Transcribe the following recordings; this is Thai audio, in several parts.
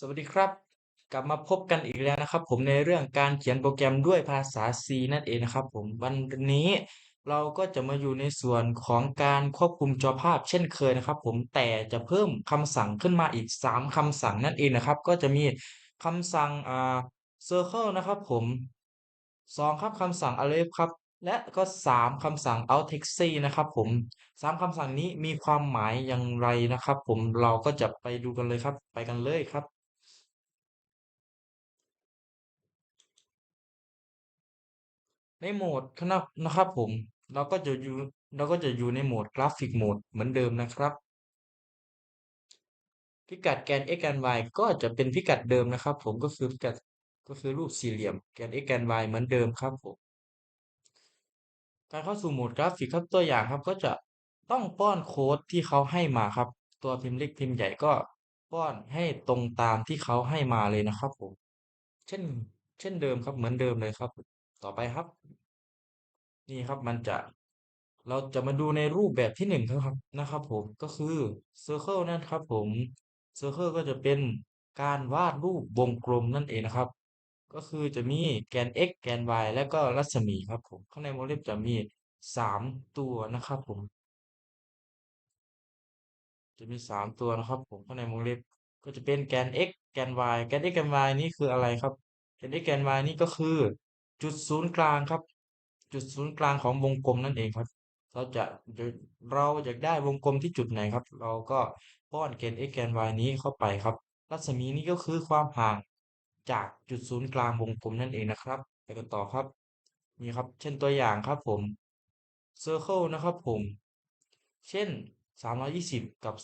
สวัสดีครับ กลับมาพบกันอีกแล้วนะครับ ผมในเรื่องการเขียนโปรแกรมด้วยภาษา C นั่นเองนะครับ ผมวันนี้เราก็จะมาอยู่ในส่วนของการควบคุมจอภาพเช่นเคยนะครับ ผมแต่จะเพิ่มคำสั่งขึ้นมาอีก 3คำสั่งนั่นเองนะครับ ก็จะมีคำสั่งอ่า circle นะครับผม 2 ครับคำสั่ง array ครับ และก็ 3คำสั่ง outtaxi นะครับ ผมสามคำสั่งนี้มีความหมายอย่างไรนะครับ ผมเราก็จะไปดูกันเลยครับ ไปกันเลยครับ ในโหมดคณะนะครับผม เราก็จะอยู่เราก็จะอยู่ในโหมดกราฟิกโหมดเหมือนเดิมนะครับ พิกัดแกน x แกน y ก็จะเป็นพิกัดเดิมนะครับ ผมก็คือพิกัดก็คือรูปสี่เหลี่ยมแกน x แกน y เหมือนเดิมครับผมการเข้าสู่โหมดกราฟิกครับตัวอย่างครับ ก็จะต้องป้อนโค้ดที่เขาให้มาครับ ตัวพิมพ์เล็กพิมพ์ใหญ่ก็ป้อนให้ตรงตามที่เขาให้มาเลยนะครับผม เช่น เช่นเดิมครับเหมือนเดิมเลยครับ ต่อไปครับ นี่ครับมันจะเราจะมาดูในรูปแบบที่หนึ่งครับนะครับ ผมก็คือ Circle นั่นครับ ผม Circle ก็จะเป็นการวาดรูปวงกลมนั่นเองนะครับ ก็คือจะมีแกน x แกน y และก็รัศมีครับ ผมข้างในวงเล็บจะมีสามตัวนะครับ ผม จะมีสามตัวนะครับ ผมข้างในวงเล็บก็จะเป็นแกน x แกน y แกน x แกน y นี่คืออะไรครับแกน x แกน y นี่ก็คือ จุดศูนย์กลางครับ จุดศูนย์กลางของวงกลมนั่นเองครับ เราจะเราอยากได้วงกลมที่จุดไหนครับ เราก็ป้อนแกน x แกน y นี้เข้าไปครับ รัศมีนี้ก็คือความห่างจากจุดศูนย์กลางวงกลมนั่นเองนะครับไปกันต่อครับนี่ครับ เช่นตัวอย่างครับผม circle นะครับผม เช่น 320 กับ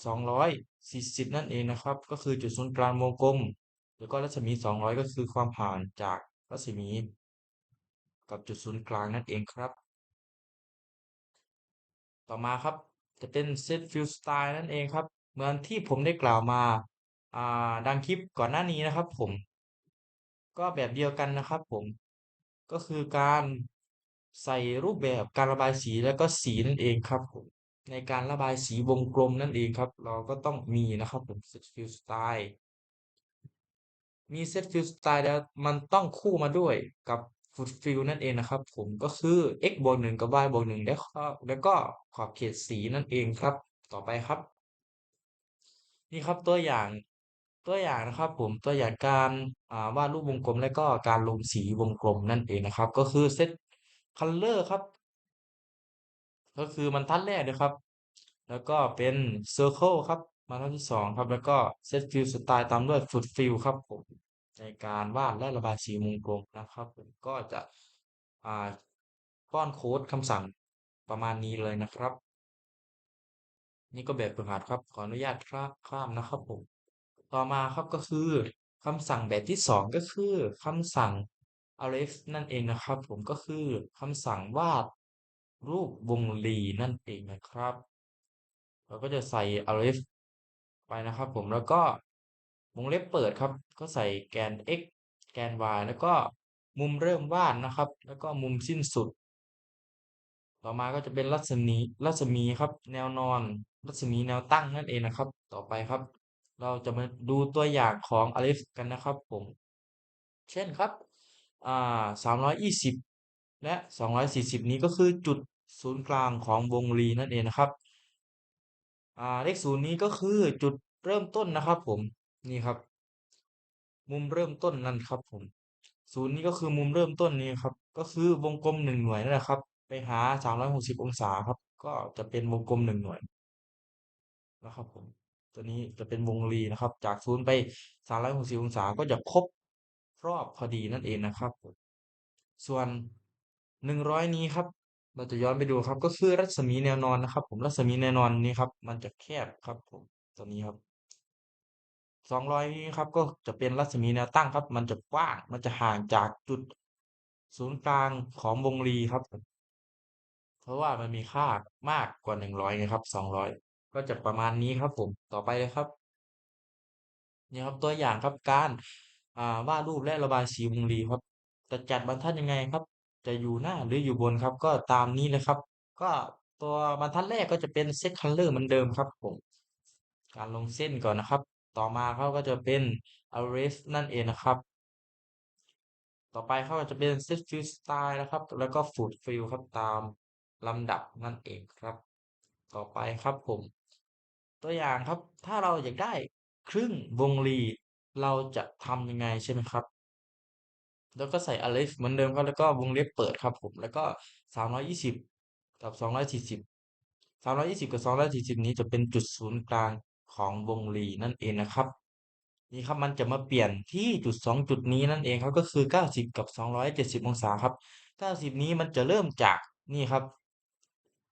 240 นั่นเองนะครับ ก็คือจุดศูนย์กลางวงกลม แล้วก็รัศมี 200 ก็คือความห่างจากรัศมี กับจุดศูนย์กลางนั่นเองครับ ต่อมาครับจะเป็น set fill style นั่นเองครับ เหมือนที่ผมได้กล่าวมาอ่าดังคลิปก่อนหน้านี้นะครับ ผม ก็แบบเดียวกันนะครับ ผมก็คือการใส่รูปแบบการระบายสีแล้วก็สีนั่นเองครับผมในการระบายสีวงกลมนั่นเองครับ เราก็ต้องมีนะครับผม set fill style มี set fill style แล้วมันต้องคู่มาด้วยกับ foot fill นั่นเองนะครับ ผมก็คือ x บวกหนึ่งกับ y บวกหนึ่งแล้วก็แล้วก็ขอบเขตสีนั่นเองครับ ต่อไปครับ นี่ครับตัวอย่างตัวอย่างนะครับ ผมตัวอย่างการาวาดรูปวงกลม และก็การลงสีวงกลมนั่นเองนะครับ ก็คือ set color ครับ ก็คือบรรทัดแรกนะครับ แล้วก็เป็น circle ครับบรรทัดที่สองครับ แล้วก็ set fill style ตามด้วย foot fill ครับผม ในการวาดและระบายสีวงกลมนะครับผมก็จะป้อนโค้ดคำสั่งประมาณนี้เลยนะครับ นี่ก็แบบฝึกหัดครับขออนุญาตข้ามนะครับผมต่อมาครับก็คือคำสั่งแบบที่สองก็คือคำสั่ง array นั่นเองนะครับ ผมก็คือคำสั่งวาดรูปวงรีนั่นเองนะครับ เราก็จะใส่ array ไปนะครับ ผมแล้วก็ วงเล็บเปิดครับ ก็ใส่แกน x แกน y แล้วก็มุมเริ่มวาดนะครับ แล้วก็มุมสิ้นสุด ต่อมาก็จะเป็นรัศมีรัศมีครับ แนวนอน รัศมีแนวตั้งนั่นเองนะครับ ต่อไปครับ เราจะมาดูตัวอย่างของ array กันนะครับผม เช่นครับอ่าสามร้อยยี่สิบและสองร้อยสี่สิบนี้ก็คือจุดศูนย์กลางของวงรีนั่นเองนะครับ อ่าเลขศูนย์นี้ก็คือจุดเริ่มต้นนะครับผม นี่ครับ มุมเริ่มต้นนั่นครับ ผมศูนย์นี้ก็คือมุมเริ่มต้นนี้ครับ ก็คือวงกลมหนึ่งหน่วยนั่นแหละครับ ไปหาสามร้อยหกสิบองศาครับ ก็จะเป็นวงกลมหนึ่งหน่วยนะครับ ผม ตัวนี้จะเป็นวงรีนะครับ จากศูนย์ไปสามร้อยหกสิบองศาก็จะครบรอบพอดีนั่นเองนะครับผมส่วนหนึ่งร้อยนี้ครับ เราจะย้อนไปดูครับ ก็คือรัศมีแนวนอนนะครับ ผมรัศมีแนวนอนนี้ครับ มันจะแคบครับ ผมตัวนี้ครับ สองร้อยนี้ครับก็จะเป็นรัศมีแนวตั้งครับ มันจะกว้างมันจะห่างจากจุดศูนย์กลางของวงรีครับ เพราะว่ามันมีค่ามากกว่าหนึ่งร้อยไงครับสองร้อยก็จะประมาณนี้ครับผมต่อไปเลยครับนี่ครับตัวอย่างครับการาวาดรูปและระบายสีวงรีครับจะจัดบรรทัดยังไงครับ จะอยู่หน้าหรืออยู่บนครับ ก็ตามนี้เลยครับ ก็ตัวบรรทัดแรกก็จะเป็นเซตคัลเลอร์เหมือนเดิมครับผม การลงเส้นก่อนนะครับ ต่อมาเขาก็จะเป็น arrest นั่นเองนะครับ ต่อไปเขาก็จะเป็น set fill style นะครับ แล้วก็ food fill ครับตามลำดับนั่นเองครับ ต่อไปครับผม ตัวอย่างครับถ้าเราอยากได้ครึ่งวงรีเราจะทำยังไงใช่ไหมครับ แล้วก็ใส่ alif เหมือนเดิมครับแล้วก็วงเล็บเปิดครับผม แล้วก็สามร้อยยี่สิบกับสองร้อยสี่สิบสามร้อยยี่สิบกับสองร้อยสี่สิบนี้จะเป็นจุดศูนย์กลาง ของวงรีนั่นเองนะครับ นี่ครับมันจะมาเปลี่ยนที่จุดสองจุดนี้นั่นเองครับก็คือเก้าสิบกับสองร้อยเจ็ดสิบองศาครับเก้าสิบนี้มันจะเริ่มจากนี่ครับ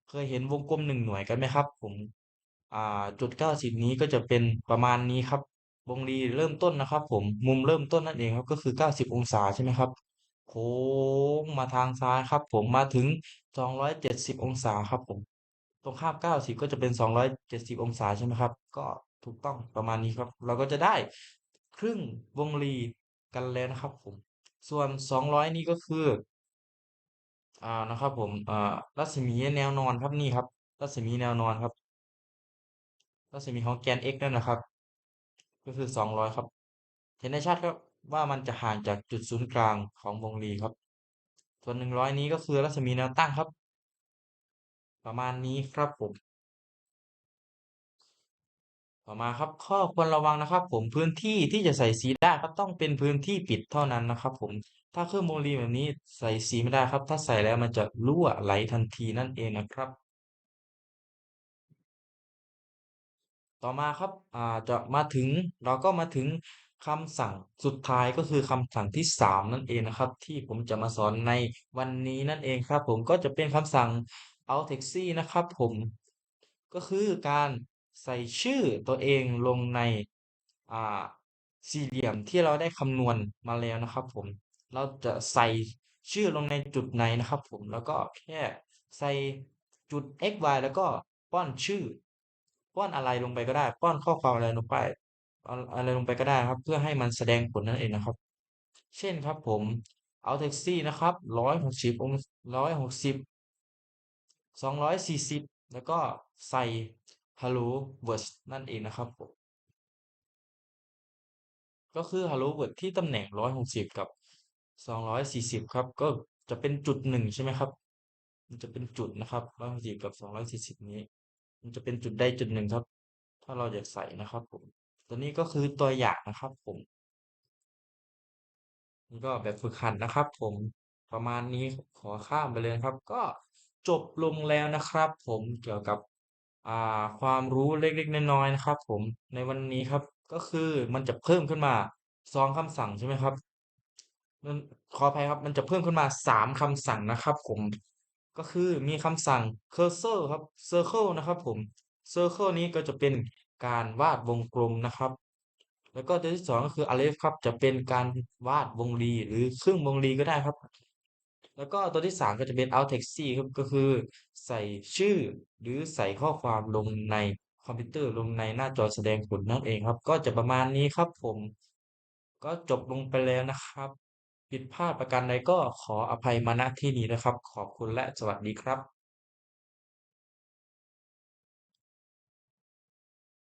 เคยเห็นวงกลมหนึ่งหน่วยกันไหมครับ ผมอ่าจุดเก้าสิบนี้ก็จะเป็นประมาณนี้ครับวงรีเริ่มต้นนะครับ ผมมุมเริ่มต้นนั่นเองครับก็คือเก้าสิบองศาใช่ไหมครับโค้งมาทางซ้ายครับ ผมมาถึงสองร้อยเจ็ดสิบองศาครับผม ตรงข้ามเก้าสิบก็จะเป็นสองร้อยเจ็ดสิบองศาใช่ไหมครับ ก็ถูกต้องประมาณนี้ครับ เราก็จะได้ครึ่งวงรีกันแล้วนะครับ ผม ส่วนสองร้อยนี้ก็คืออ่านะครับ ผมอ่ารัศมีแนวนอนครับนี่ครับ รัศมีแนวนอนครับ รัศมีของแกน x นั่นนะครับ ก็คือสองร้อยครับ เห็นได้ชัดครับว่ามันจะห่างจากจุดศูนย์กลางของวงรีครับ ส่วนหนึ่งร้อยนี้ก็คือรัศมีแนวตั้งครับ ประมาณนี้ครับผม ต่อมาครับข้อควรระวังนะครับ ผมพื้นที่ที่จะใส่สีได้ครับต้องเป็นพื้นที่ปิดเท่านั้นนะครับ ผมถ้าเครื่องโมลีแบบนี้ใส่สีไม่ได้ครับ ถ้าใส่แล้วมันจะรั่วไหลทันทีนั่นเองนะครับ ต่อมาครับอ่าจะมาถึงเราก็มาถึงคำสั่งสุดท้ายก็คือคำสั่งที่สามนั่นเองนะครับ ที่ผมจะมาสอนในวันนี้นั่นเองครับ ผมก็จะเป็นคำสั่ง out taxi นะครับผมก็คือการใส่ชื่อตัวเองลงในอ่าสี่เหลี่ยมที่เราได้คำนวณมาแล้วนะครับผม เราจะใส่ชื่อลงในจุดไหนนะครับผม แล้วก็แค่ใส่จุด x y แล้วก็ป้อนชื่อ ป้อนอะไรลงไปก็ได้ ป้อนข้อความอะไรลงไปอะไรลงไปก็ได้ครับ เพื่อให้มันแสดงผลนั่นเองนะครับ เช่นครับผม เอาแท็กซี่นะครับร้อยหกสิบองร้อยหกสิบ สองร้อยสี่สิบแล้วก็ใส่ hello word นั่นเองนะครับผมก็คือ hello word ที่ตำแหน่งร้อยหกสิบกับสองร้อยสี่สิบครับ ก็จะเป็นจุดหนึ่งใช่ไหมครับ มันจะเป็นจุดนะครับร้อยหกสิบกับสองร้อยสี่สิบนี้ มันจะเป็นจุดใดจุดหนึ่งครับ ถ้าเราอยากใส่นะครับผม ตัวนี้ก็คือตัวอย่างนะครับผมนี่ก็แบบฝึกหัดนะครับ ผมประมาณนี้ขอข้ามไปเลยครับ ก็ จบลงแล้วนะครับ ผมเกี่ยวกับอ่าความรู้เล็กๆน้อยๆนะครับ ผมในวันนี้ครับ ก็คือมันจะเพิ่มขึ้นมาสองคำสั่งใช่ไหมครับมันขออภัยครับ มันจะเพิ่มขึ้นมาสามคำสั่งนะครับ ผมก็คือมีคำสั่ง cursor ครับ circle นะครับ ผม circle นี้ก็จะเป็นการวาดวงกลมนะครับ แล้วก็ตัวที่สองก็คือ aleph ครับ จะเป็นการวาดวงรีหรือครึ่งวงรีก็ได้ครับ แล้วก็ตัวที่สามก็จะเป็น alt text ครับก็คือใส่ชื่อหรือใส่ข้อความลงในคอมพิวเตอร์ลงในหน้าจอแสดงผลนั่นเองครับ ก็จะประมาณนี้ครับผม ก็จบลงไปแล้วนะครับ ผิดพลาดประการใดก็ขออภัยมาณที่นี้นะครับ ขอบคุณและสวัสดีครับ